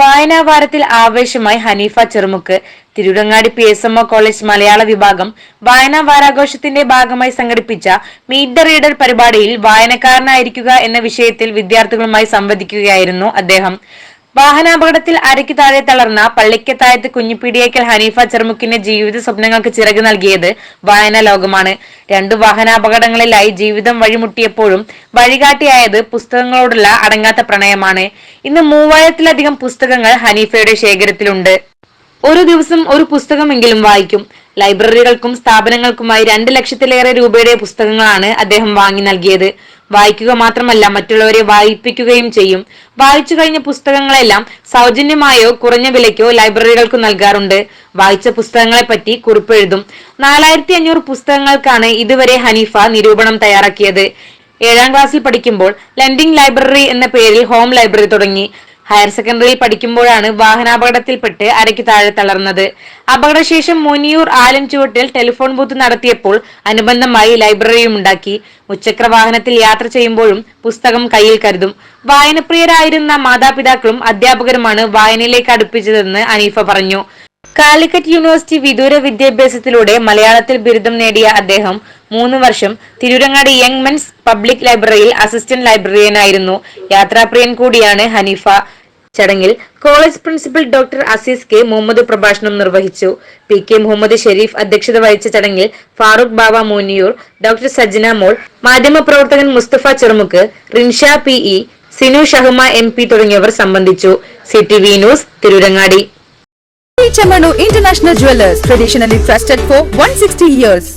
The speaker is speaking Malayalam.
വായനാവാരത്തിൽ ആവേശമായി Hanifa Cherumukku. Tirurangadi P S M O college Malayala വിഭാഗം വായനാ വാരാഘോഷത്തിന്റെ ഭാഗമായി സംഘടിപ്പിച്ച മീറ്റ് ദ റീഡർ പരിപാടിയിൽ വായനക്കാരനായിരിക്കുക എന്ന വിഷയത്തിൽ വിദ്യാർത്ഥികളുമായി സംവദിക്കുകയായിരുന്നു അദ്ദേഹം. വാഹനാപകടത്തിൽ അരയ്ക്ക് താഴെ തളർന്ന പള്ളിക്കത്തായത്ത് കുഞ്ഞിപ്പീടിയേക്കൽ ഹനീഫ ചെറുമുക്കിന്റെ ജീവിത സ്വപ്നങ്ങൾക്ക് ചിറക് നൽകിയത് വായനാ ലോകമാണ്. രണ്ടു വാഹനാപകടങ്ങളിലായി ജീവിതം വഴിമുട്ടിയപ്പോഴും വഴികാട്ടിയായത് പുസ്തകങ്ങളോടുള്ള അടങ്ങാത്ത പ്രണയമാണ്. ഇന്ന് മൂവായിരത്തിലധികം പുസ്തകങ്ങൾ ഹനീഫയുടെ ശേഖരത്തിലുണ്ട്. ഒരു ദിവസം ഒരു പുസ്തകമെങ്കിലും വായിക്കും. ലൈബ്രറികൾക്കും സ്ഥാപനങ്ങൾക്കുമായി രണ്ട് ലക്ഷത്തിലേറെ രൂപയുടെ പുസ്തകങ്ങളാണ് അദ്ദേഹം വാങ്ങി നൽകിയത്. വായിക്കുക മാത്രമല്ല മറ്റുള്ളവരെ വായിപ്പിക്കുകയും ചെയ്യും. വായിച്ചു കഴിഞ്ഞ പുസ്തകങ്ങളെല്ലാം സൗജന്യമായോ കുറഞ്ഞ വിലയ്ക്കോ ലൈബ്രറികൾക്ക് നൽകാറുണ്ട്. വായിച്ച പുസ്തകങ്ങളെ പറ്റി കുറിപ്പെഴുതും. നാലായിരത്തി അഞ്ഞൂറ് പുസ്തകങ്ങൾക്കാണ് ഇതുവരെ ഹനീഫ നിരൂപണം തയ്യാറാക്കിയത്. ഏഴാം ക്ലാസ്സിൽ പഠിക്കുമ്പോൾ ലൻഡിംഗ് ലൈബ്രറി എന്ന പേരിൽ ഹോം ലൈബ്രറി തുടങ്ങി. ഹയർ സെക്കൻഡറിയിൽ പഠിക്കുമ്പോഴാണ് വാഹനാപകടത്തിൽപ്പെട്ട് അരയ്ക്ക് താഴെ തളർന്നത്. അപകടശേഷം മുനിയൂർ ആലം ചുവട്ടിൽ ടെലിഫോൺ ബൂത്ത് നടത്തിയപ്പോൾ അനുബന്ധമായി ലൈബ്രറിയും ഉണ്ടാക്കി. മുച്ചക്ര വാഹനത്തിൽ യാത്ര ചെയ്യുമ്പോഴും പുസ്തകം കയ്യിൽ കരുതും. വായനപ്രിയരായിരുന്ന മാതാപിതാക്കളും അധ്യാപകരുമാണ് വായനയിലേക്ക് അടുപ്പിച്ചതെന്ന് അനീഫ പറഞ്ഞു. കാലിക്കറ്റ് യൂണിവേഴ്സിറ്റി വിദൂര വിദ്യാഭ്യാസത്തിലൂടെ മലയാളത്തിൽ ബിരുദം നേടിയ അദ്ദേഹം മൂന്ന് വർഷം തിരൂരങ്ങാടി യങ് മെൻസ് പബ്ലിക് ലൈബ്രറിയിൽ അസിസ്റ്റന്റ് ലൈബ്രറിയനായിരുന്നു. യാത്രാപ്രിയൻ കൂടിയാണ് ഹനീഫ. ചടങ്ങിൽ college principal doctor Azeez K Muhammad പ്രഭാഷണം നിർവഹിച്ചു. പി കെ മുഹമ്മദ് ഷെരീഫ് അധ്യക്ഷത വഹിച്ച ചടങ്ങിൽ ഫാറൂഖ് ബാബ മോനിയൂർ ഡോക്ടർ സജ്ന മോൾ മാധ്യമപ്രവർത്തകൻ Musthafa Cherumukku Rinsha P E Sinu Shahuma M P തുടങ്ങിയവർ സംബന്ധിച്ചു. C T V news Tirurangadi. International International Jewelers, traditionally trusted for 160 years.